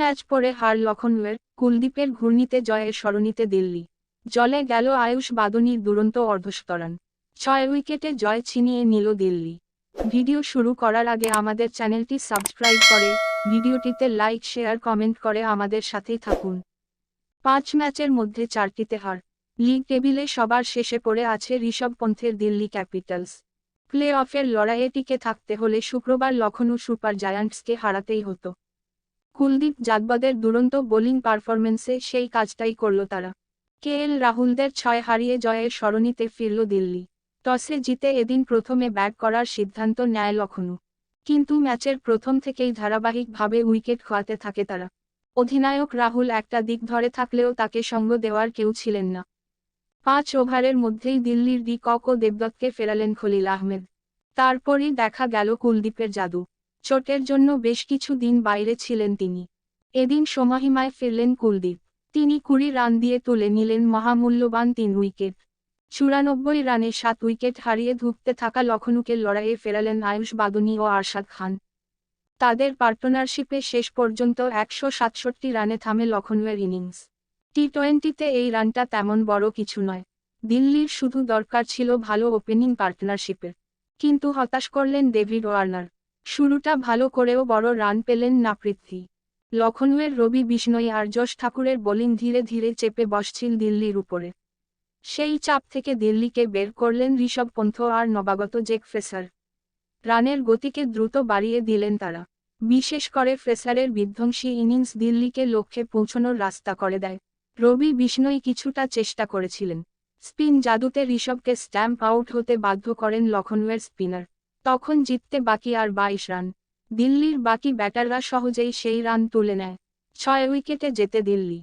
Match পরে হার লখনউয়ের কুলদীপের ঘূর্ণিতে জয়ের সরণিতে দিল্লি। জলে গেল আয়ুষ বাদনীর দুরন্ত অর্ধস্তরান ছয় উইকেটে জয় ছিনিয়ে নিল দিল্লি। ভিডিও শুরু করার আগে আমাদের চ্যানেলটি সাবস্ক্রাইব করে ভিডিওটিতে লাইক, শেয়ার, কমেন্ট করে আমাদের সাথেই থাকুন। পাঁচ ম্যাচের মধ্যে চারটিতে হার। লিগ টেবিলে সবার শেষে পড়ে আছে ঋষভ পন্থের দিল্লি ক্যাপিটালস। প্লে অফের লড়াইয়ে টিকে থাকতে হলে শুক্রবার লখনউ সুপার জায়ান্টসকে হারাতেই হতো। কুলদীপ যাদবদের দুরন্ত বোলিং পারফরমেন্সে সেই কাজটাই করল তারা। কে এল রাহুলদের ছয় হারিয়ে জয়ের সরণিতে ফিরল দিল্লি। টসে জিতে এদিন প্রথমে ব্যাট করার সিদ্ধান্ত নেয় লখনউ। কিন্তু ম্যাচের প্রথম থেকেই ধারাবাহিকভাবে উইকেট খোয়াতে থাকে তারা। অধিনায়ক রাহুল একটা দিক ধরে থাকলেও তাকে সঙ্গ দেওয়ার কেউ ছিলেন না। পাঁচ ওভারের মধ্যেই দিল্লির ডি কক ও দেবদত্তকে ফেরালেন খলিল আহমেদ। তারপরই দেখা গেল কুলদীপের জাদু। চোটের জন্য বেশ কিছু দিন বাইরে ছিলেন তিনি। এদিন সময়হিমায় ফিরলেন কুলদীপ। তিনি কুড়ি রান দিয়ে তুলে নিলেন মহামূল্যবান তিন উইকেট। চুরানব্বই রানে সাত উইকেট হারিয়ে ধুঁকতে থাকা লখনউকে লড়াইয়ে ফেরালেন আয়ুষ বাদনী ও আরশাদ খান। তাদের পার্টনারশিপে শেষ পর্যন্ত একশো সাতষট্টি রানে থামে লখনউয়ের ইনিংস। টি টোয়েন্টিতে এই রানটা তেমন বড় কিছু নয়। দিল্লির শুধু দরকার ছিল ভালো ওপেনিং পার্টনারশিপের। কিন্তু হতাশ করলেন ডেভিড ওয়ার্নার। শুরুটা ভালো করেও বড় রান পেলেন না পৃথ্বী। লখনউয়ের রবি বিষ্ণই আর যশ ঠাকুরের বোলিং ধীরে ধীরে চেপে বসছিল দিল্লির উপরে। সেই চাপ থেকে দিল্লিকে বের করলেন ঋষভ পন্থ আর নবাগত জেক ফ্রেসার। রানের গতিকে দ্রুত বাড়িয়ে দিলেন তারা। বিশেষ করে ফ্রেসারের বিধ্বংসী ইনিংস দিল্লিকে লক্ষ্যে পৌঁছনোর রাস্তা করে দেয়। রবি বিষ্ণই কিছুটা চেষ্টা করেছিলেন। স্পিন জাদুতে ঋষভকে স্ট্যাম্প আউট হতে বাধ্য করেন লখনউয়ের স্পিনার। তখন জিততে বাকি আর বাইশ রান। দিল্লির বাকি ব্যাটাররা সহজেই সেই রান তুলে নেয়। ছয় উইকেটে যেতে দিল্লি।